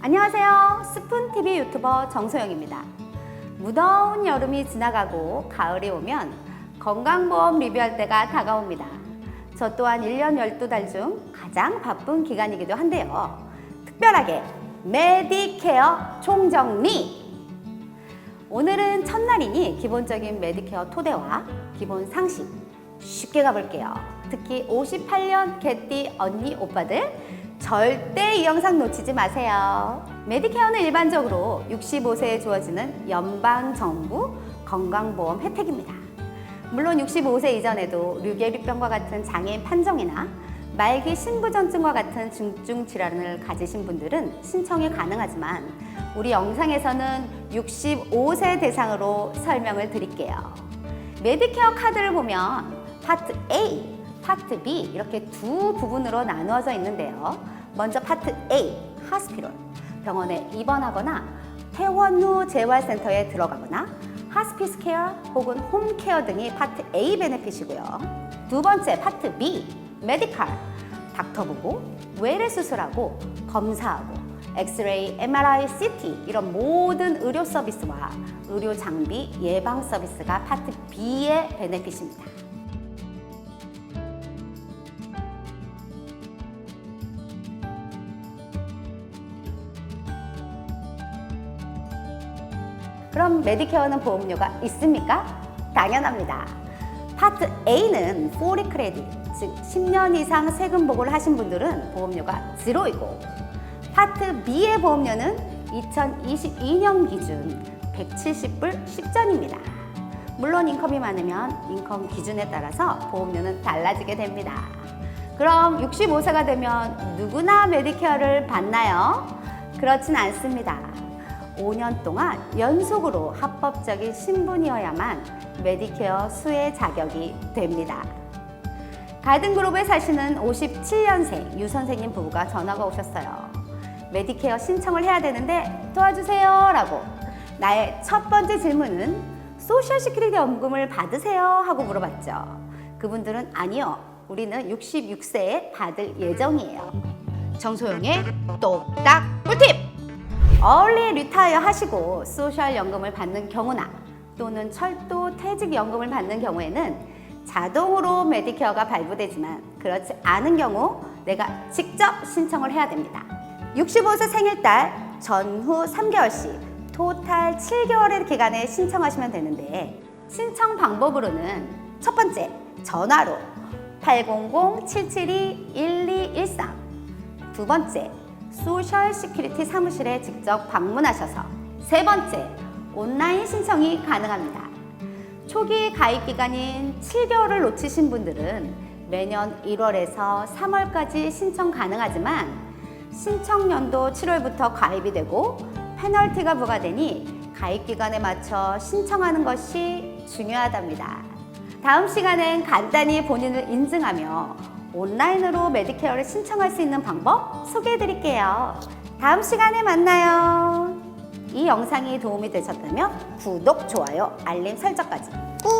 안녕하세요. 스푼TV 유튜버 정소영입니다. 무더운 여름이 지나가고 가을이 오면 건강보험 리뷰할 때가 다가옵니다. 저 또한 1년 12달 중 가장 바쁜 기간이기도 한데요. 특별하게 메디케어 총정리! 오늘은 첫날이니 기본적인 메디케어 토대와 기본 상식 쉽게 가볼게요. 특히 58년 개띠 언니 오빠들 절대 이 영상 놓치지 마세요. 메디케어는 일반적으로 65세에 주어지는 연방정부 건강보험 혜택입니다. 물론 65세 이전에도 류계류병과 같은 장애인 판정이나 말기 신부전증과 같은 중증 질환을 가지신 분들은 신청이 가능하지만 우리 영상에서는 65세 대상으로 설명을 드릴게요. 메디케어 카드를 보면 파트 A, 파트 B 이렇게 두 부분으로 나누어져 있는데요. 먼저 파트 A, 하스피럴. 병원에 입원하거나 퇴원 후 재활센터에 들어가거나 하스피스 케어 혹은 홈케어 등이 파트 A 베네핏이고요. 두 번째 파트 B, 메디칼. 닥터 보고 외래 수술하고 검사하고 엑스레이, MRI, CT 이런 모든 의료 서비스와 의료 장비 예방 서비스가 파트 B의 베네핏입니다. 그럼 메디케어는 보험료가 있습니까? 당연합니다. 파트 A는 포리 크레딧, 즉 10년 이상 세금 보고를 하신 분들은 보험료가 제로이고 파트 B의 보험료는 2022년 기준 170불 10전입니다. 물론 인컴이 많으면 인컴 기준에 따라서 보험료는 달라지게 됩니다. 그럼 65세가 되면 누구나 메디케어를 받나요? 그렇진 않습니다. 5년 동안 연속으로 합법적인 신분이어야만 메디케어 수혜 자격이 됩니다. 가든그룹에 사시는 57년생 유 선생님 부부가 전화가 오셨어요. 메디케어 신청을 해야 되는데 도와주세요 라고 나의 첫 번째 질문은 소셜 시큐리티 연금을 받으세요 하고 물어봤죠. 그분들은 아니요. 우리는 66세에 받을 예정이에요. 정소영의 똑딱 꿀팁! 얼리 리타이어 하시고 소셜 연금을 받는 경우나 또는 철도 퇴직 연금을 받는 경우에는 자동으로 메디케어가 발부되지만 그렇지 않은 경우 내가 직접 신청을 해야 됩니다. 65세 생일달 전후 3개월씩 토탈 7개월의 기간에 신청하시면 되는데 신청 방법으로는 첫 번째 전화로 800-772-1213 두 번째 소셜 시큐리티 사무실에 직접 방문하셔서 세 번째 온라인 신청이 가능합니다. 초기 가입 기간인 7개월을 놓치신 분들은 매년 1월에서 3월까지 신청 가능하지만 신청 연도 7월부터 가입이 되고 페널티가 부과되니 가입 기간에 맞춰 신청하는 것이 중요하답니다. 다음 시간엔 간단히 본인을 인증하며 온라인으로 메디케어를 신청할 수 있는 방법 소개해 드릴게요. 다음 시간에 만나요. 이 영상이 도움이 되셨다면 구독, 좋아요, 알림 설정까지 꾹